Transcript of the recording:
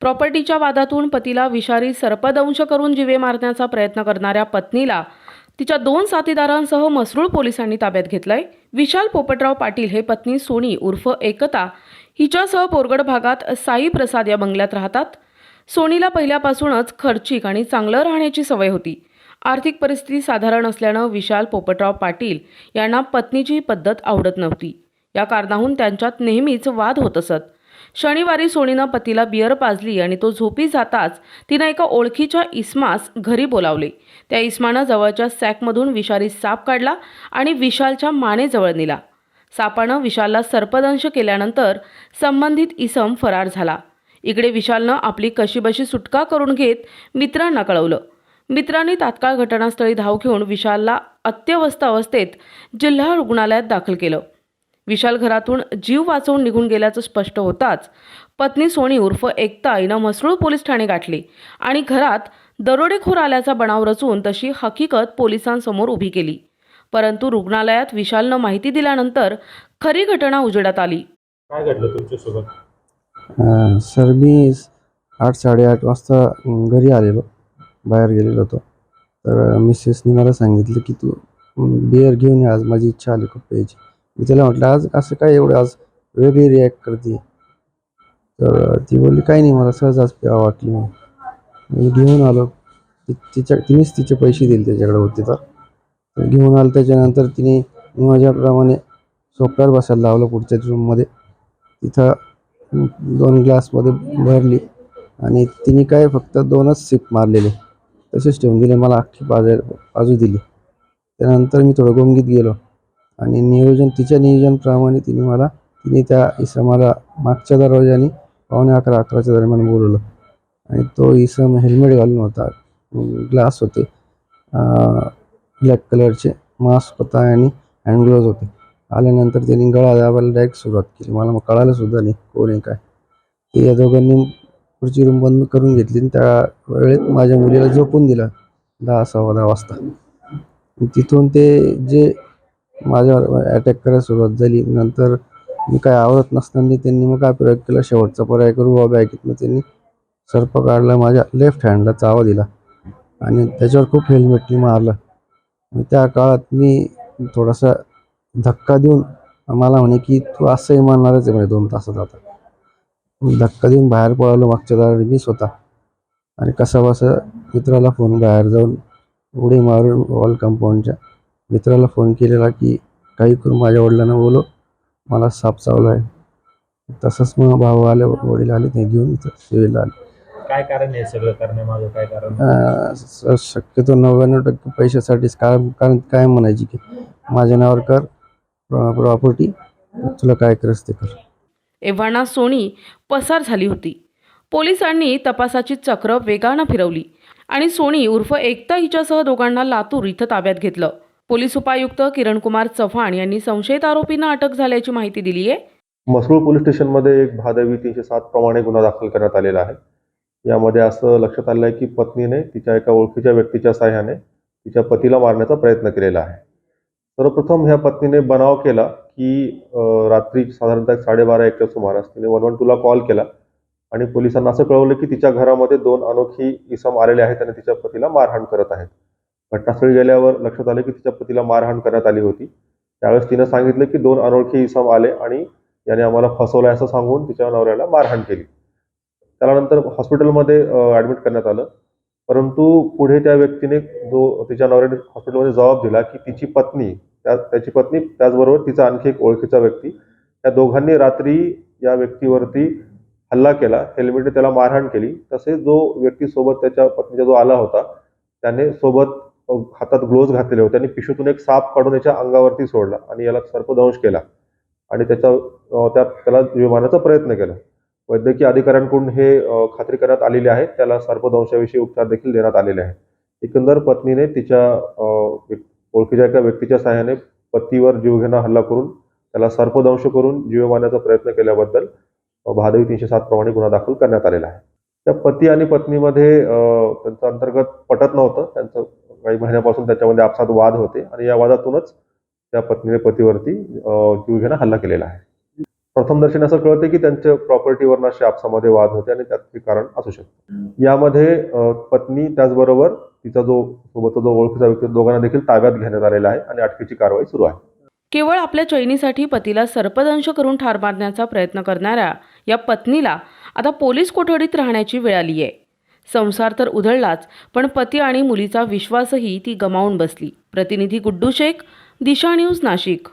प्रॉपर्टीच्या वादातून पतीला विषारी सर्पदंश करून जीवे मारण्याचा प्रयत्न करणाऱ्या पत्नीला तिच्या दोन साथीदारांसह मसरूळ पोलिसांनी ताब्यात घेतलंय. विशाल पोपटराव पाटील हे पत्नी सोनी उर्फ एकता हिच्यासह पोरगड भागात साई प्रसाद या बंगल्यात राहतात. सोनीला पहिल्यापासूनच खर्चिक आणि चांगलं राहण्याची सवय होती. आर्थिक परिस्थिती साधारण असल्यानं विशाल पोपटराव पाटील यांना पत्नीची पद्धत आवडत नव्हती. या कारणाहून त्यांच्यात नेहमीच वाद होत असत. शनिवारी सोनीनं पतीला बियर पाजली आणि तो झोपी जाताच तिनं एका ओळखीच्या इस्मास घरी बोलावले. त्या इस्मानं जवळच्या सॅकमधून विषारी साप काढला आणि विशालच्या मानेजवळ नेला. सापानं विशालला सर्पदंश केल्यानंतर संबंधित इसम फरार झाला. इकडे विशालनं आपली कशीबशी सुटका करून घेत मित्रांना कळवलं. मित्रांनी तात्काळ घटनास्थळी धाव घेऊन विशालला अत्यवस्थ अवस्थेत जिल्हा रुग्णालयात दाखल केलं. विशाल घरातून जीव वाचवून निघून गेल्याचं स्पष्ट होताच पत्नी सोनी उर्फ एकता हिनं म्हसरूळ पोलीस ठाणे गाठले आणि घरात दरोडेखोर आल्याचा बनाव रचून तशी हकीकत पोलिसांसमोर उभी केली. परंतु रुग्णालयात विशालनं माहिती दिल्यानंतर खरी घटना उजेडात आली. काय घडलं तुमच्यासोबत? अं, सर मी आठ साडेआठ वाजता अं, घरी आलेलो बाहेर गेलेलो होतो. तर अं, मिसेसनी मला सांगितलं की तू अं, बिअर घेऊन ये आज माझी इच्छा आली खूप प्यायची. मी त्याला म्हटलं आज असं काय एवढं आज वेगळी रिॲक्ट करते? तर ती बोलली काही नाही मला सहज आज प्यावं वाटली मी घेऊन आलो. तिच्या तिनेच तिचे पैसे दिले त्याच्याकडे होते तर. घेऊन आलो. त्याच्यानंतर तिने मी माझ्याप्रमाणे सोफ्यावर बसायला लावलं पुढच्या रूममध्ये तिथं दोन ग्लासमध्ये भरली आणि तिने काय फक्त दोनच सिप मारलेले. तसेच ठेवून दिले मला अख्खी बाजार बाजू दिली. त्यानंतर मी थोडं गोंगीत गेलो. आणि नियोजन तिच्या नियोजनप्रमाणे तिने मला तिने त्या इसमाला मागच्या दरवाजाने पावणे अकरा अकराच्या दरम्यान बोलवलं. आणि तो इसम हेल्मेट घालून होता. ग्लास होते. ब्लॅक कलरचे. मास्क होता आणि हँडग्लोज होते. आल्यानंतर त्यांनी गळा दाबायला डायरेक्ट सुरुवात केली. मला मग कळालं सुद्धा नाही कोण आहे काय. ते या दोघांनी पुढची रूम बंद करून घेतली आणि त्या वेळेत माझ्या मुलीला झोपून दिलं दहा सव्वा दहा वाजता. तिथून ते जे माझ्यावर अटॅक करायला सुरुवात झाली. नंतर मी काय आवडत नसताना त्यांनी मग काय प्रयोग केला? शेवटचा पर्याय करू बाबा बॅगेतनं त्यांनी सर्प काढला माझ्या लेफ्ट हँडला चावा दिला आणि त्याच्यावर खूप हेल्मेटनी मारलं. त्या काळात मी थोडासा धक्का देऊन मला म्हणे की तू असंही मारणारच आहे म्हणे दोन तासात आता. धक्का देऊन बाहेर पळालो. मागच्या दाराने मी स्वतः आणि कसा बसा मित्राला फोन बाहेर जाऊन उडी मारून वॉल कंपाऊंडच्या मित्राला फोन केलेला की काही करून माझ्या वडिलांना बोलो मला साप चावला आहे. तसंच मग भाऊ आले वडील आले ते घेऊन इथं सिव्हिलला आले. काय कारण आहे सगळं करण्यामागं काय कारण? अं, स- शक्यतो नव्याण्णव टक्के पैशासाठीच कारण कारण काय म्हणायची की माझ्या नावावर कर प्रॉपर्टी तुला काय करायचं ते कर. एव्हाना सोनी पसार झाली होती. पोलिसांनी तपासाची चक्र वेगानं फिरवली आणि सोनी उर्फ एकता हिच्यासह दोघांना लातूर इथं ताब्यात घेतलं. पोलीस उपायुक्त किरणकुमार चव्हाण यांनी संशयित आरोपींना अटक झाल्याची माहिती दिली आहे मसरूळ पोलीस स्टेशनमध्ये एक भादवी तीनशे सात प्रमाणे गुन्हा दाखल करण्यात आलेला आहे. यामध्ये असं लक्षात आलं आहे की पत्नीने तिच्या एका ओळखीच्या व्यक्तीच्या साह्याने तिच्या पतीला मारण्याचा प्रयत्न केलेला आहे. सर्वप्रथम ह्या पत्नीने बनाव केला की रात्री साधारणतः एक साडेबारा एकच्या सुमारास तिने वन वन टूला कॉल केला आणि पोलिसांना असं कळवलं की तिच्या घरामध्ये दोन अनोखी इसम आलेले आहेत आणि तिच्या पतीला मारहाण करत आहेत. घटनास्थळी गेल्यावर लक्षात आलं की तिच्या पतीला मारहाण करण्यात आली होती. त्यावेळेस तिनं सांगितलं की दोन अनोळखी इसम आले आणि याने आम्हाला फसवलं असं सांगून तिच्या नवऱ्याला मारहाण केली. त्यानंतर हॉस्पिटलमध्ये ॲडमिट करण्यात आलं. परंतु पुढे त्या व्यक्तीने जो तिच्या नवऱ्याने हॉस्पिटलमध्ये जबाब दिला की तिची पत्नी त्या त्याची पत्नी त्याचबरोबर तिचा आणखी एक ओळखीचा व्यक्ती त्या दोघांनी रात्री या व्यक्तीवरती हल्ला केला हेल्मेटने त्याला मारहाण केली. तसेच जो व्यक्ती सोबत त्याच्या पत्नीचा जो आला होता त्याने सोबत हातात ग्लोव्ज घातलेले होते आणि पिशवीतून एक साप काढून याच्या अंगावरती सोडला आणि याला सर्पदंश केला. आणि त्याचा त्यात त्याला जीवमानाचा प्रयत्न केला. वैद्यकीय अधिकाऱ्यांकडून हे खात्री करण्यात आलेली आहे. त्याला सर्पदंशाविषयी उपचार देखील देण्यात आलेले आहेत. एकंदर पत्नीने तिच्या ओळखीच्या एका व्यक्तीच्या सहाय्याने पतीवर जीवघेणा हल्ला करून त्याला सर्पदंश करून जीव मारण्याचा प्रयत्न केल्याबद्दल भादवी तीनशे सात प्रमाणे गुन्हा दाखल करण्यात आलेला आहे. त्या पती आणि पत्नीमध्ये त्यांचं अंतर्गत पटत नव्हतं. त्यांचं काही महिन्यापासून त्याच्यामध्ये आपसात वाद होते आणि या वादातूनच त्या पत्नीने पतीवरती जीवघेणा हल्ला केलेला आहे. प्रथमदर्शनी असं कळतं की त्यांच्या प्रॉपर्टीवर असे आपसामध्ये वाद होते आणि त्याचे कारण असू शकते. यामध्ये पत्नी त्याचबरोबर तिचा जो सोबतचा जो ओळखीचा व्यक्ती दोघांना देखील ताब्यात घेण्यात आलेला आहे आणि अटकेची कारवाई सुरू आहे. केवळ आपल्या चैनीसाठी पतीला सर्पदंश करून ठार मारण्याचा प्रयत्न करणाऱ्या या पत्नीला आता पोलीस कोठडीत राहण्याची वेळ आली आहे संसार तर उधळलाच पण पती आणि मुलीचा विश्वासही ती गमावून बसली. प्रतिनिधी गुड्डू शेख दिशा न्यूज नाशिक.